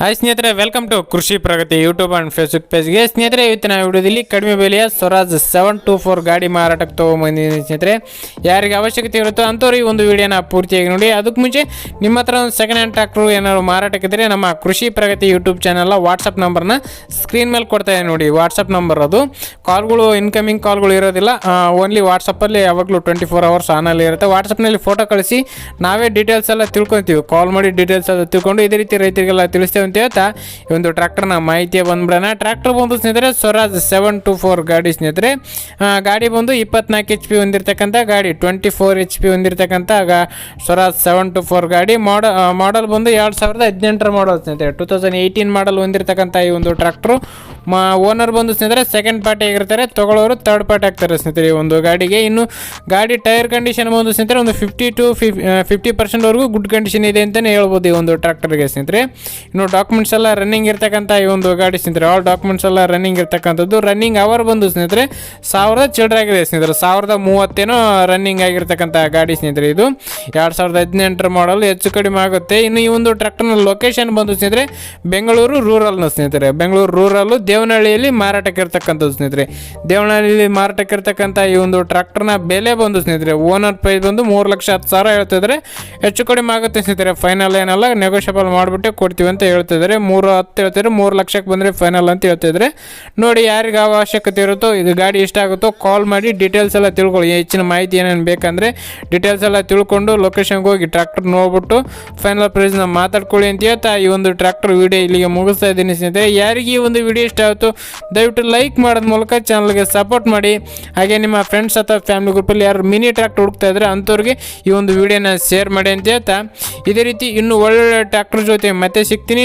Hi ಸ್ನೇಹಿತರೆ welcome to Krishi Pragati YouTube and Facebook ಪೇಜ್ಗೆ ಸ್ನೇಹಿತರೆ, ಇವತ್ತಿನ ವಿಡಿಯೋದಲ್ಲಿ ಕಡಿಮೆ ಬೆಲೆಯ ಸ್ವರಾಜ್ ಸೆವೆನ್ ಟು ಫೋರ್ ಗಾಡಿ ಮಾರಾಟಕ್ಕೆ ತೊಗೊಂಬಂದಿದ್ದೀನಿ ಸ್ನೇಹಿತರೆ. ಯಾರಿಗೆ ಅವಶ್ಯಕತೆ ಇರುತ್ತೋ ಅಂಥವ್ರು ಈ ಒಂದು ವಿಡಿಯೋನ ಪೂರ್ತಿಯಾಗಿ ನೋಡಿ. ಅದಕ್ಕೆ ಮುಂಚೆ ನಿಮ್ಮ ಹತ್ರ ಒಂದು ಸೆಕೆಂಡ್ ಹ್ಯಾಂಡ್ ಟ್ರ್ಯಾಕ್ಟ್ರು ಏನಾದ್ರು ಮಾರಾಟಕ್ಕಿದ್ರೆ ನಮ್ಮ Krishi Pragati YouTube channel WhatsApp ನಂಬರ್ನ ಸ್ಕ್ರೀನ್ ಮೇಲೆ ಕೊಡ್ತಾ ಇದೆ ನೋಡಿ. ವಾಟ್ಸಪ್ ನಂಬರ್ ಅದು. ಕಾಲ್ಗಳು ಇನ್ಕಮಿಂಗ್ ಕಾಲ್ಗಳು ಇರೋದಿಲ್ಲ. ಓನ್ಲಿ ವಾಟ್ಸಪ್ಪಲ್ಲಿ ಯಾವಾಗಲೂ ಟ್ವೆಂಟಿ ಫೋರ್ ಅವರ್ಸ್ ಆನಲ್ಲಿ ಇರುತ್ತೆ. ವಾಟ್ಸಪ್ನಲ್ಲಿ ಫೋಟೋ ಕಳಿಸಿ, ನಾವೇ ಡೀಟೇಲ್ಸ್ ಎಲ್ಲ ತಿಳ್ಕೊತೀವಿ. ಕಾಲ್ ಮಾಡಿ ಡೀಟೇಲ್ಸ್ ಎಲ್ಲ ತಿಳ್ಕೊಂಡು, ಇದೇ ರೀತಿ ರೈತರಿಗೆಲ್ಲ ತಿಳಿಸ್ತೇವೆ ಅಂತ ಹೇಳ್ತಾ, ಈ ಒಂದು ಟ್ರ್ಯಾಕ್ಟರ್ನ ಮಾಹಿತಿ ಬಂದ್ಬಿಡೋಣ. ಟ್ರ್ಯಾಕ್ಟರ್ ಬಂದು ಸ್ನೇಹಿತರೆ, ಸ್ವರಾಜ್ ಸೆವೆನ್ ಟು ಫೋರ್ ಗಾಡಿ ಸ್ನೇಹಿತರೆ. ಗಾಡಿ ಬಂದು ಇಪ್ಪತ್ನಾಲ್ಕು ಎಚ್ ಪಿ ಹೊಂದಿರತಕ್ಕಂಥ ಗಾಡಿ ಟ್ವೆಂಟಿ ಫೋರ್ ಎಚ್ ಪಿ ಹೊಂದಿರತಕ್ಕಂಥ ಸ್ವರಾಜ್ ಸೆವೆನ್ ಟು ಫೋರ್ ಗಾಡಿ ಮಾಡ ಮಾಡಲ್ ಬಂದು ಎರಡು ಸಾವಿರದ ಹದಿನೆಂಟರ ಮಾಡಲ್ ಸ್ನೇಹಿತರೆ. ಟೂ ತೌಸಂಡ್ ಏಯ್ಟೀನ್ ಮಾಡಲ್ ಹೊಂದಿರತಕ್ಕಂಥ ಈ ಒಂದು ಟ್ರ್ಯಾಕ್ಟ್ರು. ಮಾ ಓನರ್ ಬಂದು ಸ್ನೇಹಿತರೆ ಸೆಕೆಂಡ್ ಪಾರ್ಟಿ ಆಗಿರ್ತಾರೆ, ತಗೊಳ್ಳೋರು ತರ್ಡ್ ಪಾರ್ಟಿ ಆಗ್ತಾರೆ ಸ್ನೇಹಿತರೆ ಈ ಒಂದು ಗಾಡಿಗೆ. ಇನ್ನು ಗಾಡಿ ಟೈರ್ ಕಂಡೀಷನ್ ಬಂದು ಸ್ನೇಹಿತರೆ, ಒಂದು ಫಿಫ್ಟಿ ಟು ಫಿಫ್ ಫಿಫ್ಟಿ ಪರ್ಸೆಂಟ್ವರೆಗೂ ಗುಡ್ ಕಂಡೀಷನ್ ಇದೆ ಅಂತಲೇ ಹೇಳ್ಬೋದು ಈ ಒಂದು ಟ್ರ್ಯಾಕ್ಟರ್ಗೆ ಸ್ನೇಹಿತರೆ. ಇನ್ನು ಡಾಕ್ಯುಮೆಂಟ್ಸ್ ಎಲ್ಲ ರನ್ನಿಂಗ್ ಇರ್ತಕ್ಕಂಥ ಈ ಒಂದು ಗಾಡಿ ಸ್ನೇಹಿತರೆ ಆಲ್ ಡಾಕ್ಯುಮೆಂಟ್ಸ್ ಎಲ್ಲ ರನ್ನಿಂಗ್ ಇರ್ತಕ್ಕಂಥದ್ದು. ರನ್ನಿಂಗ್ ಅವರ್ ಬಂದು ಸ್ನೇಹಿತರೆ, ಸಾವಿರದ ಚಿಲ್ಡ್ರೆ ಆಗಿದೆ ಸ್ನೇಹಿತರೆ. ಸಾವಿರದ ಮೂವತ್ತೇನೋ ರನ್ನಿಂಗ್ ಆಗಿರ್ತಕ್ಕಂಥ ಗಾಡಿ ಸ್ನೇಹಿತರೆ ಇದು. ಎರಡು ಸಾವಿರದ ಹದಿನೆಂಟರ ಮಾಡಲ್ ಹೆಚ್ಚು ಕಡಿಮೆ ಆಗುತ್ತೆ. ಇನ್ನು ಈ ಒಂದು ಟ್ರ್ಯಾಕ್ಟರ್ನ ಲೊಕೇಶನ್ ಬಂದು ಸ್ನೇಹಿತರೆ, ಬೆಂಗಳೂರು ರೂರಲ್ನ ಸ್ನೇಹಿತರೆ. ಬೆಂಗಳೂರು ರೂರಲ್ಲು ದೇವನಹಳ್ಳಿಯಲ್ಲಿ ಮಾರಾಟಕ್ಕೆ ಇರ್ತಕ್ಕಂಥದ್ದು ಸ್ನೇಹಿತರೆ. ದೇವನಹಳ್ಳಿಯಲ್ಲಿ ಮಾರಾಟಕ್ಕೆ ಇರ್ತಕ್ಕಂಥ ಈ ಒಂದು ಟ್ರ್ಯಾಕ್ಟರ್ನ ಬೆಲೆ ಬಂದು ಸ್ನೇಹಿತರೆ ಓನರ್ ಪ್ರೈಸ್ ಬಂದು ಮೂರು ಲಕ್ಷ ಹತ್ತು ಸಾವಿರ ಹೇಳ್ತಿದ್ರೆ ಹೆಚ್ಚು ಕಡಿಮೆ ಆಗುತ್ತೆ ಸ್ನೇಹಿತರೆ. ಫೈನಲ್ ಏನಲ್ಲ ನೆಗೋಷಿಯಬಲ್ ಮಾಡಿಬಿಟ್ಟು ಕೊಡ್ತೀವಿ ಅಂತ ಹೇಳ್ತಿದ್ದಾರೆ. ಮೂರು ಹತ್ತು ಹೇಳ್ತಿದ್ರೆ ಮೂರು ಲಕ್ಷಕ್ಕೆ ಬಂದರೆ ಫೈನಲ್ ಅಂತ ಹೇಳ್ತಿದ್ದಾರೆ. ನೋಡಿ ಯಾರಿಗೆ ಅವಶ್ಯಕತೆ ಇರುತ್ತೋ, ಇದು ಗಾಡಿ ಇಷ್ಟ ಆಗುತ್ತೋ ಕಾಲ್ ಮಾಡಿ ಡೀಟೇಲ್ಸ್ ಎಲ್ಲ ತಿಳ್ಕೊಳ್ಳಿ. ಹೆಚ್ಚಿನ ಮಾಹಿತಿ ಏನೇನು ಬೇಕಂದರೆ ಡೀಟೇಲ್ಸ್ ಎಲ್ಲ ತಿಳ್ಕೊಂಡು ಲೊಕೇಶನ್ಗೆ ಹೋಗಿ ಟ್ರ್ಯಾಕ್ಟರ್ ನೋಡ್ಬಿಟ್ಟು ಫೈನಲ್ ಪ್ರೈಸ್ನ ಮಾತಾಡ್ಕೊಳ್ಳಿ ಅಂತ ಹೇಳ್ತಾ ಈ ಒಂದು ಟ್ರ್ಯಾಕ್ಟರ್ ವಿಡಿಯೋ ಇಲ್ಲಿಗೆ ಮುಗಿಸ್ತಾ ಇದ್ದೀನಿ ಸ್ನೇಹಿತರೆ. ಯಾರಿಗೆ ಈ ಒಂದು ವಿಡಿಯೋ ಇಷ್ಟ ಆಯಿತು, ದಯವಿಟ್ಟು ಲೈಕ್ ಮಾಡೋದ ಮೂಲಕ ಚಾನಲ್ಗೆ ಸಪೋರ್ಟ್ ಮಾಡಿ. ಹಾಗೆ ನಿಮ್ಮ ಫ್ರೆಂಡ್ಸ್ ಅಥವಾ ಫ್ಯಾಮಿಲಿ ಗ್ರೂಪಲ್ಲಿ ಯಾರು ಮಿನಿ ಟ್ರ್ಯಾಕ್ಟರ್ ಹುಡುಕ್ತಾ ಇದ್ರೆ ಅಂಥವ್ರಿಗೆ ಈ ಒಂದು ವಿಡಿಯೋನ ಶೇರ್ ಮಾಡಿ ಅಂತ ಹೇಳ್ತಾ. ಇದೇ ರೀತಿ ಇನ್ನೂ ಒಳ್ಳೊಳ್ಳೆ ಟ್ರ್ಯಾಕ್ಟರ್ ಜೊತೆ ಮತ್ತೆ ಸಿಗ್ತೀನಿ.